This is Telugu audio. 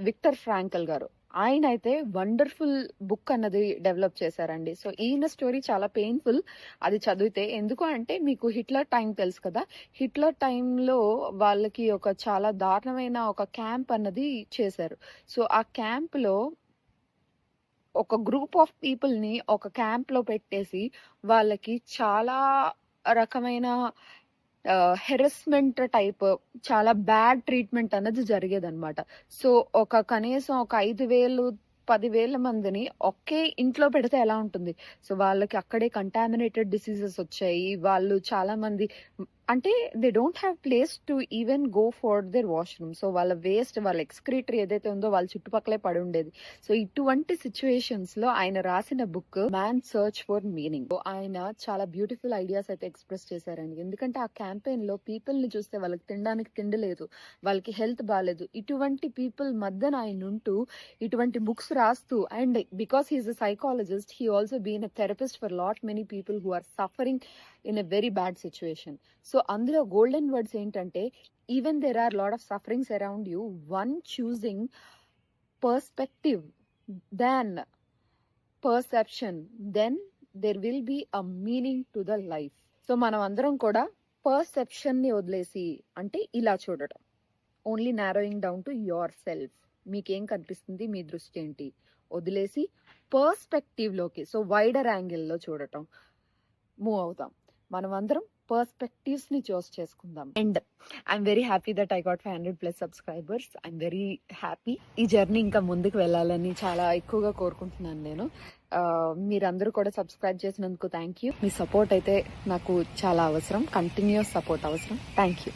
విక్టర్ ఫ్రాంకల్ గారు. ఆయన అయితే వండర్ఫుల్ బుక్ అన్నది డెవలప్ చేశారండి. సో ఈయన స్టోరీ చాలా పెయిన్ఫుల్. అది చదివితే ఎందుకు అంటే మీకు హిట్లర్ టైం తెలుసు కదా? హిట్లర్ టైంలో వాళ్ళకి ఒక చాలా దారుణమైన ఒక క్యాంప్ అన్నది చేశారు. సో ఆ క్యాంప్లో ఒక గ్రూప్ ఆఫ్ పీపుల్ని ఒక క్యాంప్లో పెట్టేసి వాళ్ళకి చాలా రకమైన హెరస్మెంట్ టైప్ చాలా బ్యాడ్ ట్రీట్మెంట్ అన్నది జరిగేదన్నమాట. సో ఒక కనీసం ఒక ఐదు వేలు పదివేల మందిని ఒకే ఇంట్లో పెడితే ఎలా ఉంటుంది? సో వాళ్ళకి అక్కడే కంటామినేటెడ్ డిసీజెస్ వచ్చాయి. వాళ్ళు చాలా మంది అంటే they don't have place to even go for their washroom so వాళ్ళ వేస్ట్ వాళ్ళ ఎక్స్క్రీటరీ ఏదైతే ఉందో వాళ్ళ చుట్టుపక్కలే పడి ఉండేది. సో ఇటువంటి సిచ్యువేషన్స్లో ఆయన రాసిన book man search for meaning ఆయన చాలా బ్యూటిఫుల్ ఐడియాస్ అయితే ఎక్స్ప్రెస్ చేశారండి. ఎందుకంటే ఆ క్యాంపెయిన్లో పీపుల్ని చూస్తే వాళ్ళకి తినడానికి తిండి లేదు వాళ్ళకి హెల్త్ బాగాలేదు ఇటువంటి పీపుల్ మధ్యన ఆయన ఉంటూ ఇటువంటి బుక్స్ రాస్తూ and because he's a psychologist he also been a therapist for lot many people who are suffering in a very bad situation so so అందులో గోల్డెన్ వర్డ్స్ ఏంటంటే even there are lot of sufferings around you one choosing perspective then perception then there will be a meaning to the life so మనం అందరం కూడా పర్సెప్షన్ని వదిలేసి అంటే ఇలా చూడటం. Only narrowing down to yourself మీకేం కనిపిస్తుంది? మీ దృష్టి ఏంటి? వదిలేసి పర్స్పెక్టివ్లోకి సో వైడర్ యాంగిల్లో చూడటం. మూవ్ అవుతాం. మనం అందరం పర్స్పెక్టివ్స్ని చూస్ చేసుకుందాం. And I'm very happy that I got five hundred plus subscribers. I'm very happy. ఈ జర్నీ ఇంకా ముందుకు వెళ్ళాలని చాలా ఎక్కువగా కోరుకుంటున్నాను నేను. మీరందరూ కూడా సబ్స్క్రైబ్ చేసినందుకు థ్యాంక్ యూ. మీ సపోర్ట్ అయితే నాకు చాలా అవసరం. కంటిన్యూస్ సపోర్ట్ అవసరం. Thank you.